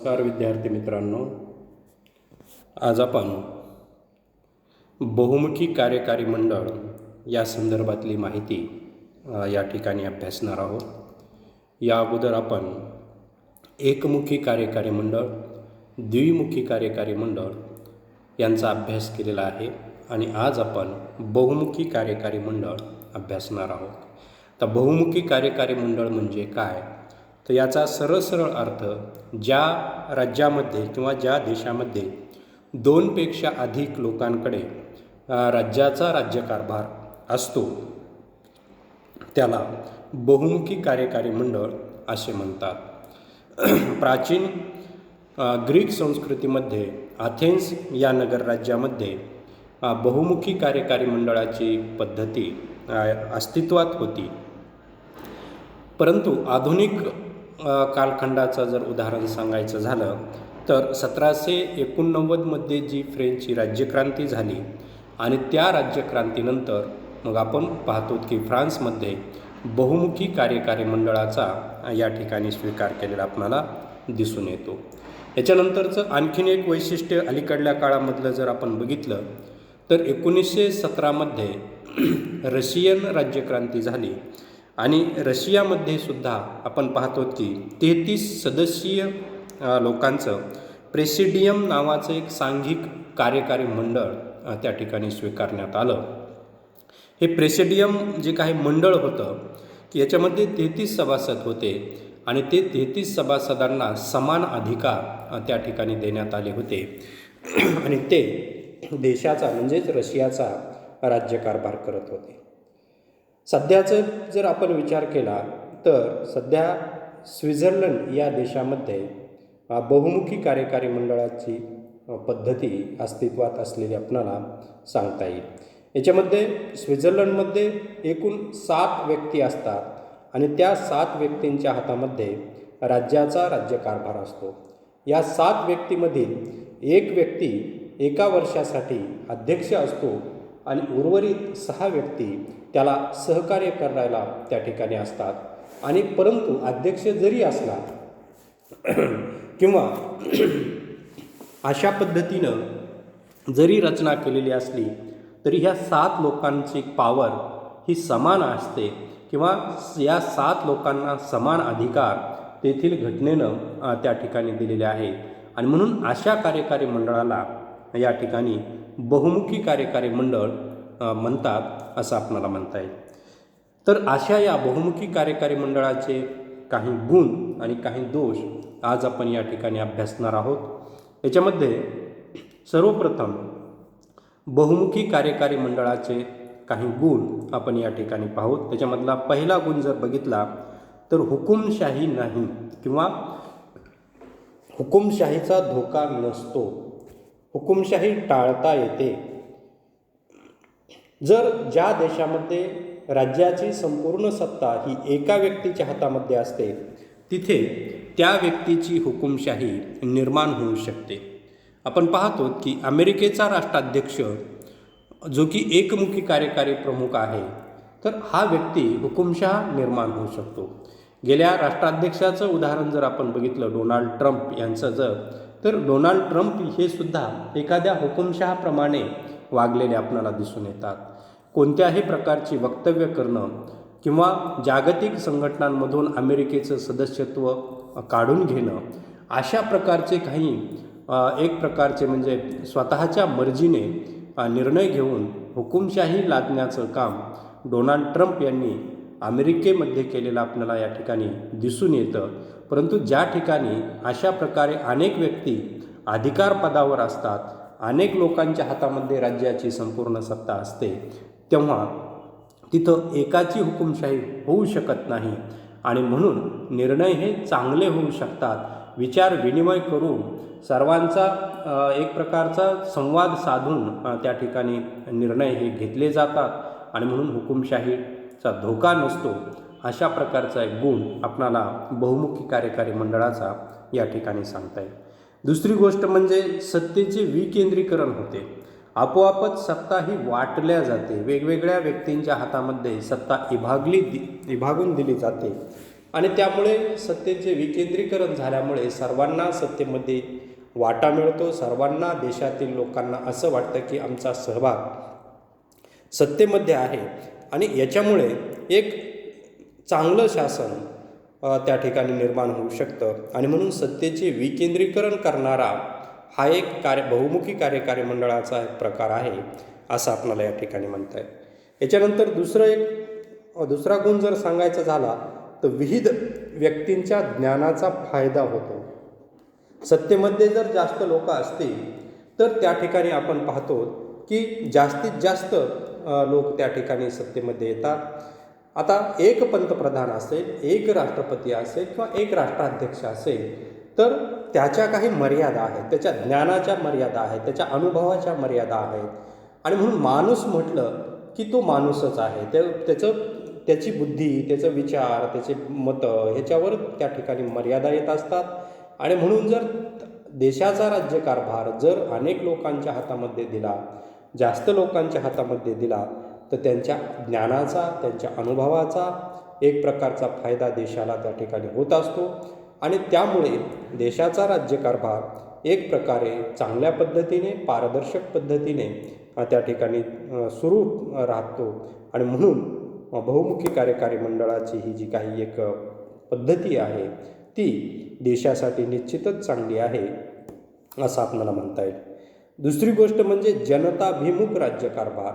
नमस्कार विद्यार्थी मित्रांनो. आज आपण बहुमुखी कार्यकारी मंडळ या संदर्भातली माहिती या ठिकाणी अभ्यासणार आहोत. या अगोदर आपण एकमुखी कार्यकारी मंडळ द्विमुखी कार्यकारी मंडळ यांचा अभ्यास केलेला आहे आणि आज आपण बहुमुखी कार्यकारी मंडळ अभ्यासणार आहोत. तर बहुमुखी कार्यकारी मंडळ म्हणजे काय? तर याचा सरळ सरळ अर्थ ज्या राज्यामध्ये किंवा ज्या देशामध्ये दोनपेक्षा अधिक लोकांकडे राज्याचा राज्यकारभार असतो त्याला बहुमुखी कार्यकारी मंडळ असे म्हणतात. प्राचीन ग्रीक संस्कृतीमध्ये अथेन्स या नगर राज्यामध्ये बहुमुखी कार्यकारी मंडळाची पद्धती अस्तित्वात होती. परंतु आधुनिक कालखंडाचं जर उदाहरण सांगायचं झालं तर सतराशे एकोणनव्वदमध्ये जी फ्रेंचची राज्यक्रांती झाली आणि त्या राज्यक्रांतीनंतर मग आपण पाहतो की फ्रान्समध्ये बहुमुखी कार्यकारी मंडळाचा या ठिकाणी स्वीकार केलेला आपणाला दिसून येतो. याच्यानंतरचं आणखीन एक वैशिष्ट्य अलीकडल्या काळामधलं जर आपण बघितलं तर एकोणीसशे सतरामध्ये रशियन राज्यक्रांती झाली आणि रशियामध्ये सुद्धा आपण पाहतो की तेहतीस सदस्यीय लोकांचं प्रेसिडियम नावाचं एक सांघिक कार्यकारी मंडळ त्या ठिकाणी स्वीकारण्यात आलं. हे प्रेसिडियम जे काही मंडळ होतं की याच्यामध्ये तेहतीस सभासद होते आणि ते तेहतीस सभासदांना समान अधिकार त्या ठिकाणी देण्यात आले होते. आणि ते देशाचा म्हणजेच रशियाचा राज्यकारभार करत होते. सध्याचं जर आपण विचार केला तर सध्या स्वित्झर्लंड या देशामध्ये बहुमुखी कार्यकारी मंडळाची पद्धती अस्तित्वात असलेली आपणाला सांगता येईल. याच्यामध्ये स्वित्झर्लंडमध्ये एकूण सात व्यक्ती असतात आणि त्या सात व्यक्तींच्या हातामध्ये राज्याचा राज्यकारभार असतो. या सात व्यक्तीमधील एक व्यक्ती एका वर्षासाठी अध्यक्ष असतो आणि उर्वरित सहा व्यक्ती त्याला सहकार्य करायला त्या ठिकाणी असतात. आणि परंतु अध्यक्ष जरी असला किंवा अशा पद्धतीनं जरी रचना केलेली असली तरी ह्या सात लोकांची पावर ही समान असते किंवा या सात लोकांना समान अधिकार तेथील घटनेनं त्या ठिकाणी दिलेले आहेत. आणि म्हणून अशा कार्यकारी मंडळाला या ठिकाणी बहुमुखी कार्यकारी मंडळ म्हणतात असं आपणाला म्हणता येईल. तर अशा या बहुमुखी कार्यकारी मंडळाचे काही गुण आणि काही दोष आज आपण या ठिकाणी अभ्यासणार आहोत. याच्यामध्ये सर्वप्रथम बहुमुखी कार्यकारी मंडळाचे काही गुण आपण या ठिकाणी पाहूत. त्याच्यामधला पहिला गुण जर बघितला तर हुकुमशाही नाही किंवा हुकुमशाहीचा धोका नसतो. हुकुमशाही टाळता येते. जर ज्या देशामध्ये राज्याची संपूर्ण सत्ता ही एका व्यक्तीच्या हातामध्ये असते तिथे त्या व्यक्तीची हुकुमशाही निर्माण होऊ शकते. आपण पाहतो की अमेरिकेचा राष्ट्राध्यक्ष जो की एकमुखी कार्यकारी प्रमुख आहे तर हा व्यक्ती हुकुमशाह निर्माण होऊ शकतो. गेल्या राष्ट्राध्यक्षाचं उदाहरण जर आपण बघितलं डोनाल्ड ट्रम्प यांचं जर तर डोनाल्ड ट्रम्प हे सुद्धा एखाद्या हुकुमशहाप्रमाणे वागलेले आपल्याला दिसून येतात. कोणत्याही प्रकारची वक्तव्य करणं किंवा जागतिक संघटनांमधून अमेरिकेचं सदस्यत्व काढून घेणं अशा प्रकारचे काही एक प्रकारचे म्हणजे स्वतःच्या मर्जीने निर्णय घेऊन हुकुमशाही लादण्याचं काम डोनाल्ड ट्रम्प यांनी अमेरिकेमध्ये केलेलं आपल्याला या ठिकाणी दिसून येतं. परंतु ज्या ठिकाणी अशा प्रकारे अनेक व्यक्ती अधिकार पदावर असतात अनेक लोकांच्या हातामध्ये राज्याची संपूर्ण सत्ता असते तेव्हा तिथं एकाची हुकुमशाही होऊ शकत नाही. आणि म्हणून निर्णय हे चांगले होऊ शकतात. विचार विनिमय करून सर्वांचा एक प्रकारचा संवाद साधून त्या ठिकाणी निर्णय हे घेतले जातात. आणि म्हणून हुकुमशाहीचा धोका नसतो. अशा प्रकारचा एक गुण आपणाला बहुमुखी कार्यकारी मंडळाचा या ठिकाणी सांगता येईल. दुसरी गोष्ट म्हणजे सत्तेचे विकेंद्रीकरण होते. आपोआपच सत्ता ही वाटल्या जाते. वेगवेगळ्या व्यक्तींच्या हातामध्ये सत्ता विभागली दि विभागून दिली जाते. आणि त्यामुळे सत्तेचे विकेंद्रीकरण झाल्यामुळे सर्वांना सत्तेमध्ये वाटा मिळतो. सर्वांना देशातील लोकांना असं वाटतं की आमचा सहभाग सत्तेमध्ये आहे. आणि याच्यामुळे एक चांगलं शासन त्या ठिकाणी निर्माण होऊ शकतं. आणि म्हणून सत्तेचे विकेंद्रीकरण करणारा हा एक कार्य बहुमुखी कार्यकारी मंडळाचा एक प्रकार आहे असं आपल्याला या ठिकाणी म्हणता येईल. याच्यानंतर दुसरं एक दुसरा गुण जर सांगायचा झाला तर विविध व्यक्तींच्या ज्ञानाचा फायदा होतो. सत्तेमध्ये जर जास्त लोक असतील तर त्या ठिकाणी आपण पाहतो की जास्तीत जास्त लोक त्या ठिकाणी सत्तेमध्ये येतात. आता एक पंतप्रधान असेल एक राष्ट्रपती असेल किंवा एक राष्ट्राध्यक्ष असेल तर त्याच्या काही मर्यादा आहेत त्याच्या ज्ञानाच्या मर्यादा आहेत त्याच्या अनुभवाच्या मर्यादा आहेत. आणि म्हणून माणूस म्हटलं की तो माणूसच आहे. त्या त्याचं त्याची बुद्धी त्याचं विचार त्याचे मतं ह्याच्यावर त्या ठिकाणी मर्यादा येत असतात. आणि म्हणून जर देशाचा राज्यकारभार जर अनेक लोकांच्या हातामध्ये दिला जास्त लोकांच्या हातामध्ये दिला तर त्यांच्या ज्ञानाचा त्यांच्या अनुभवाचा एक प्रकारचा फायदा देशाला त्या ठिकाणी होत असतो. आणि त्यामुळे देशाचा राज्यकारभार एक प्रकारे चांगल्या पद्धतीने पारदर्शक पद्धतीने त्या ठिकाणी सुरू राहतो. आणि म्हणून बहुमुखी कार्यकारी मंडळाची ही जी काही एक पद्धती आहे ती देशासाठी निश्चितच चांगली आहे असं आपल्याला म्हणता येईल. दुसरी गोष्ट म्हणजे जनताभिमुख राज्यकारभार.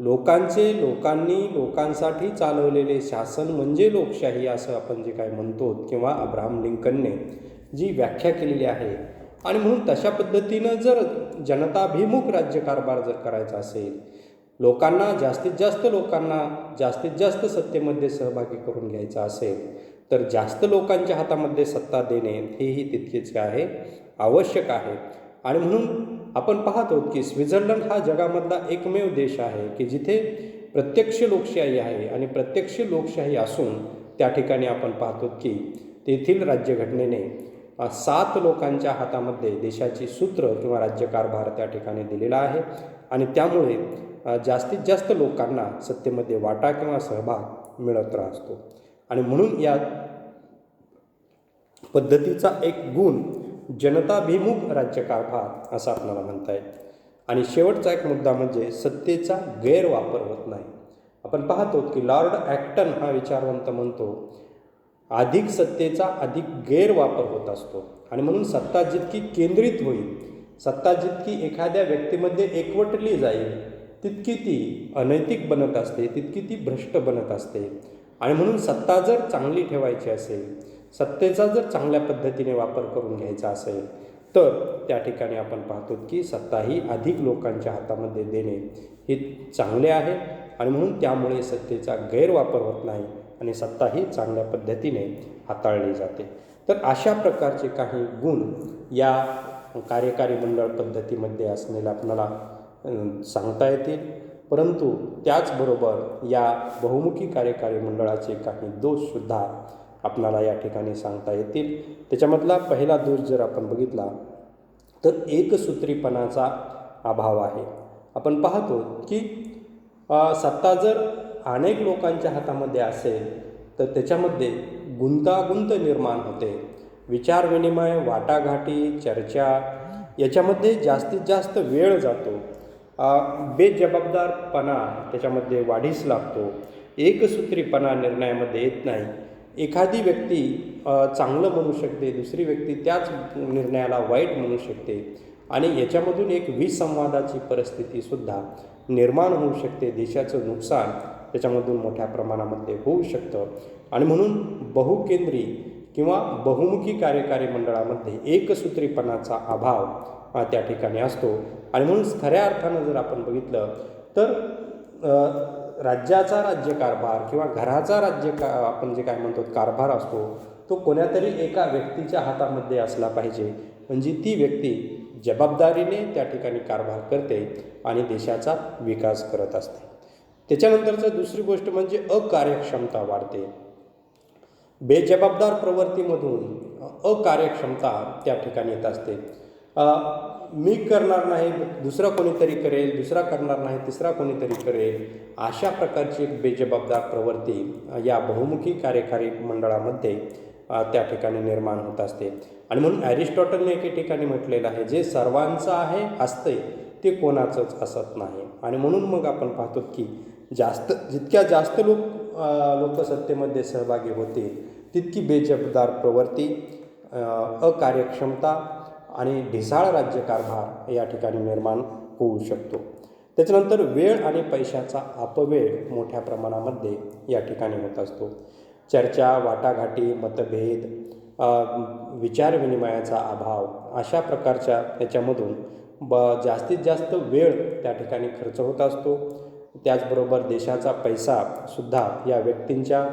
लोकांचे लोकांनी लोकांसाठी चालवलेले शासन म्हणजे लोकशाही असं आपण जे काय म्हणतो किंवा अब्राहम लिंकनने जी व्याख्या केलेली आहे. आणि म्हणून तशा पद्धतीनं जर जनताभिमुख राज्यकारभार जर करायचा असेल लोकांना जास्तीत जास्त लोकांना जास्तीत जास्त सत्तेमध्ये सहभागी करून घ्यायचा असेल तर जास्त लोकांच्या हातामध्ये सत्ता देणे हेही तितकेच काय आहे? आवश्यक आहे. आणि म्हणून आपण पाहतो की स्वित्झर्लंड हा जगामधला एकमेव देश आहे की जिथे प्रत्यक्ष लोकशाही आहे आणि प्रत्यक्ष लोकशाही असून त्या ठिकाणी आपण पाहतो की तेथील राज्यघटनेने सात लोकांच्या हातामध्ये देशाची सूत्र किंवा राज्यकारभार त्या ठिकाणी दिलेला आहे आणि त्यामुळे जास्तीत जास्त लोकांना सत्तेमध्ये वाटा किंवा सहभाग मिळत राहतो. आणि म्हणून या पद्धतीचा एक गुण जनताभिमुख राज्यकारभार असं आपल्याला म्हणता येईल. आणि शेवटचा एक मुद्दा म्हणजे सत्तेचा गैरवापर होत नाही. आपण पाहतो की लॉर्ड ॲक्टन हा विचारवंत म्हणतो अधिक सत्तेचा अधिक गैरवापर होत असतो. आणि म्हणून सत्ता जितकी केंद्रित होईल सत्ता जितकी एखाद्या व्यक्तीमध्ये एकवटली जाईल तितकी ती अनैतिक बनत असते तितकी ती भ्रष्ट बनत असते. आणि म्हणून सत्ता जर चांगली ठेवायची असेल सत्तेचा जर चांगल्या पद्धतीने वापर करून घ्यायचा असेल तर त्या ठिकाणी आपण पाहतो की सत्ता ही अधिक लोकांच्या हातामध्ये देणे हे चांगले आहे आणि म्हणून त्यामुळे सत्तेचा गैरवापर होत नाही आणि सत्ता ही चांगल्या पद्धतीने हाताळली जाते. तर अशा प्रकारचे काही गुण या कार्यकारी मंडळ पद्धतीमध्ये असलेल्या आपल्याला सांगता येतील. परंतु त्याचबरोबर या बहुमुखी कार्यकारी मंडळाचे काही दोषसुद्धा आपणाला या ठिकाणी सांगता येतील. त्याच्यामधला पहिला दोष जर आपण बघितला तर एकसूत्रीपणाचा अभाव आहे. आपण पाहतो की सत्ता जर अनेक लोकांच्या हातामध्ये असेल तर त्याच्यामध्ये गुंतागुंत निर्माण होते. विचारविनिमय वाटाघाटी चर्चा याच्यामध्ये जास्तीत जास्त वेळ जातो. बेजबाबदारपणा त्याच्यामध्ये वाढीस लागतो. एकसूत्रीपणा निर्णयामध्ये येत नाही. एखादी व्यक्ती चांगलं म्हणू शकते दुसरी व्यक्ती त्याच निर्णयाला वाईट म्हणू शकते आणि याच्यामधून एक विसंवादाची परिस्थितीसुद्धा निर्माण होऊ शकते देशाचं नुकसान त्याच्यामधून मोठ्या प्रमाणामध्ये होऊ शकतं. आणि म्हणून बहुकेंद्री किंवा बहुमुखी कार्यकारी मंडळामध्ये एकसूत्रीपणाचा अभाव हा त्या ठिकाणी असतो. आणि म्हणून खऱ्या अर्थानं जर आपण बघितलं तर राज्याचा राज्यकारभार किंवा घराचा राज्य का आपण जे काय म्हणतो कारभार असतो तो कोण्यातरी एका व्यक्तीच्या हातामध्ये असला पाहिजे. म्हणजे ती व्यक्ती जबाबदारीने त्या ठिकाणी कारभार करते आणि देशाचा विकास करत असते. त्याच्यानंतरचं दुसरी गोष्ट म्हणजे अकार्यक्षमता वाढते. बेजबाबदार प्रवृत्तीमधून अकार्यक्षमता त्या ठिकाणी येत असते. मी करणार नाही दुसरा कोणीतरी करेल दुसरा करणार नाही तिसरा कोणीतरी करेल अशा प्रकारची एक बेजबाबदार प्रवृत्ती या बहुमुखी कार्यकारी मंडळामध्ये त्या ठिकाणी निर्माण होत असते. आणि म्हणून ॲरिस्टॉटलने एके ठिकाणी म्हटलेलं आहे जे सर्वांचं आहे असते ते कोणाचंच असत नाही. आणि म्हणून मग आपण पाहतो की जास्त जितक्या जास्त लोक लोकसत्तेमध्ये सहभागी होतील तितकी बेजबाबदार प्रवृत्ती अकार्यक्षमता आणि ढिसाळ राज्यकारभार या ठिकाणी निर्माण होऊ शकतो. त्याच्यानंतर वेळ आणि पैशाचा अपव्यय मोठ्या प्रमाणामध्ये या ठिकाणी होत असतो. चर्चा वाटाघाटी मतभेद विचारविनिमयाचा अभाव अशा प्रकारच्या त्याच्यामधून ब जास्तीत जास्त वेळ त्या ठिकाणी खर्च होत असतो. त्याचबरोबर देशाचा पैसासुद्धा या व्यक्तींच्या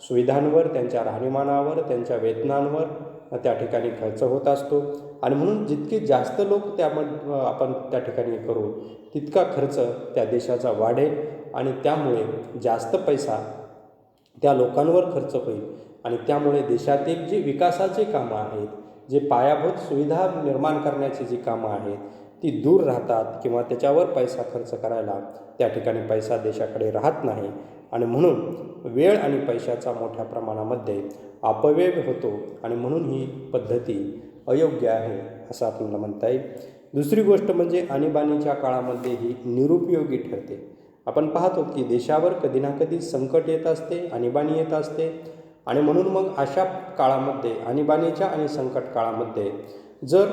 सुविधांवर त्यांच्या राहणीमानावर त्यांच्या वेतनांवर त्या ठिकाणी खर्च होत असतो. आणि म्हणून जितके जास्त लोक त्या आपण त्या ठिकाणी करू तितका खर्च त्या देशाचा वाढेल आणि त्यामुळे जास्त पैसा त्या लोकांवर खर्च होईल. आणि त्यामुळे देशातील जी विकासाची कामं आहेत जे पायाभूत सुविधा निर्माण करण्याची जी कामं आहेत ती दूर राहतात किंवा त्याच्यावर पैसा खर्च करायला त्या ठिकाणी पैसा देशाकडे राहत नाही. आणि म्हणून वेळ आणि पैशाचा मोठ्या प्रमाणामध्ये अपव्यय होतो आणि म्हणून ही पद्धती अयोग्य आहे असं आपल्याला म्हणता येईल. दुसरी गोष्ट म्हणजे आणीबाणीच्या काळामध्ये ही निरुपयोगी ठरते. आपण पाहतो की देशावर कधी ना कधी संकट येत असते आणीबाणी येत असते आणि म्हणून मग अशा काळामध्ये आणीबाणीच्या आणि संकट काळामध्ये जर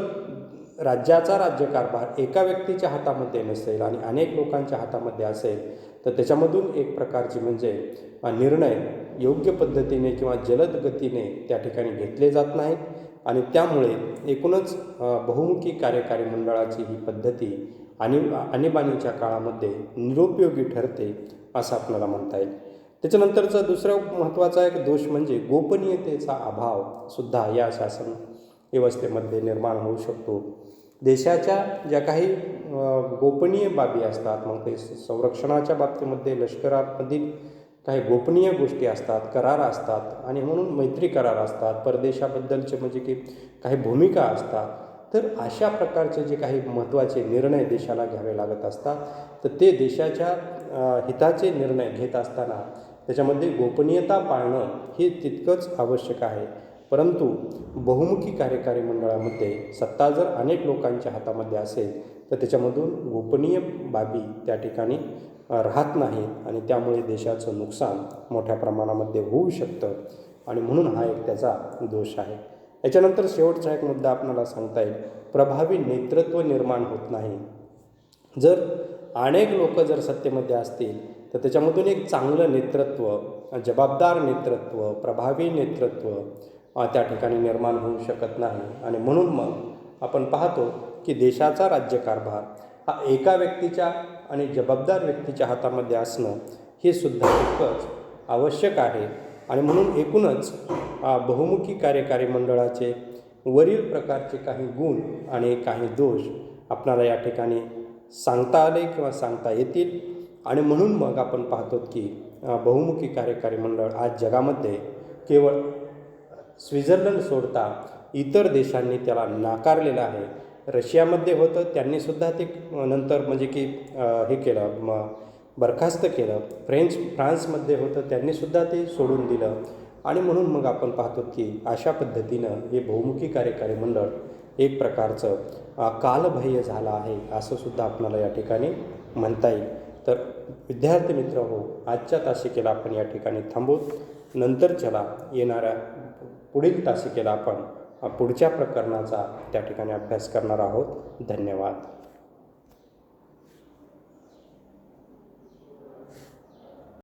राज्याचा राज्यकारभार एका व्यक्तीच्या हातामध्ये नसेल आणि अनेक लोकांच्या हातामध्ये असेल तर त्याच्यामधून एक प्रकारची म्हणजे निर्णय योग्य पद्धतीने किंवा जलद गतीने त्या ठिकाणी घेतले जात नाहीत. आणि त्यामुळे एकूणच बहुमुखी कार्यकारी मंडळाची ही पद्धती आणि आणीबाणीच्या काळामध्ये निरुपयोगी ठरते असं आपल्याला म्हणता येईल. त्याच्यानंतरचा दुसरा महत्त्वाचा एक दोष म्हणजे गोपनीयतेचा अभाव सुद्धा या शासन व्यवस्थेमध्ये निर्माण होऊ शकतो. देशाच्या ज्या काही गोपनीय बाबी असतात मग ते संरक्षणाच्या बाबतीमध्ये लष्करामधील काही गोपनीय गोष्टी असतात करार असतात आणि म्हणून मैत्री करार असतात परदेशाबद्दलचे म्हणजे की काही भूमिका असतात तर अशा प्रकारचे जे काही महत्त्वाचे निर्णय देशाला घ्यावे लागत असतात तर ते देशाच्या हिताचे निर्णय घेत असताना त्याच्यामध्ये गोपनीयता पाळणं हे तितकंच आवश्यक आहे. परंतु बहुमुखी कार्यकारी मंडळामध्ये सत्ता जर अनेक लोकांच्या हातामध्ये असेल तर त्याच्यामधून गोपनीय बाबी त्या ठिकाणी राहत नाहीत आणि त्यामुळे देशाचं नुकसान मोठ्या प्रमाणामध्ये होऊ शकतं आणि म्हणून हा एक त्याचा दोष आहे. याच्यानंतर शेवटचा एक मुद्दा आपल्याला सांगता येईल. प्रभावी नेतृत्व निर्माण होत नाही. जर अनेक लोक जर सत्तेमध्ये असतील तर त्याच्यामधून एक चांगलं नेतृत्व जबाबदार नेतृत्व प्रभावी नेतृत्व त्या ठिकाणी निर्माण होऊ शकत नाही. आणि म्हणून मग आपण पाहतो की देशाचा राज्यकारभार हा एका व्यक्तीच्या आणि जबाबदार व्यक्तीच्या हातामध्ये असणं हे सुद्धा खूपच आवश्यक आहे. आणि म्हणून एकूणच बहुमुखी कार्यकारी मंडळाचे वरील प्रकारचे काही गुण आणि काही दोष आपणाला या ठिकाणी सांगता आले किंवा सांगता येतील. आणि म्हणून मग आपण पाहतो की बहुमुखी कार्यकारी मंडळ आज जगामध्ये केवळ स्वित्झर्लंड सोडता इतर देशांनी त्याला नाकारलेलं आहे. रशियामध्ये होतं त्यांनीसुद्धा ते नंतर म्हणजे की हे केलं म बरखास्त केलं. फ्रेंच फ्रान्समध्ये होतं त्यांनीसुद्धा ते सोडून दिलं. आणि म्हणून मग आपण पाहतो की अशा पद्धतीनं हे बहुमुखी कार्यकारी मंडळ एक प्रकारचं कालबाह्य झालं आहे असं सुद्धा आपल्याला या ठिकाणी म्हणता येईल. तर विद्यार्थी मित्र हो आजच्या तासिकेला आपण या ठिकाणी थांबू. नंतरच्याला येणाऱ्या पुढील तासिकेला आपण पुढच्या प्रकरणाचा त्या ठिकाणी अभ्यास करणार आहोत. धन्यवाद.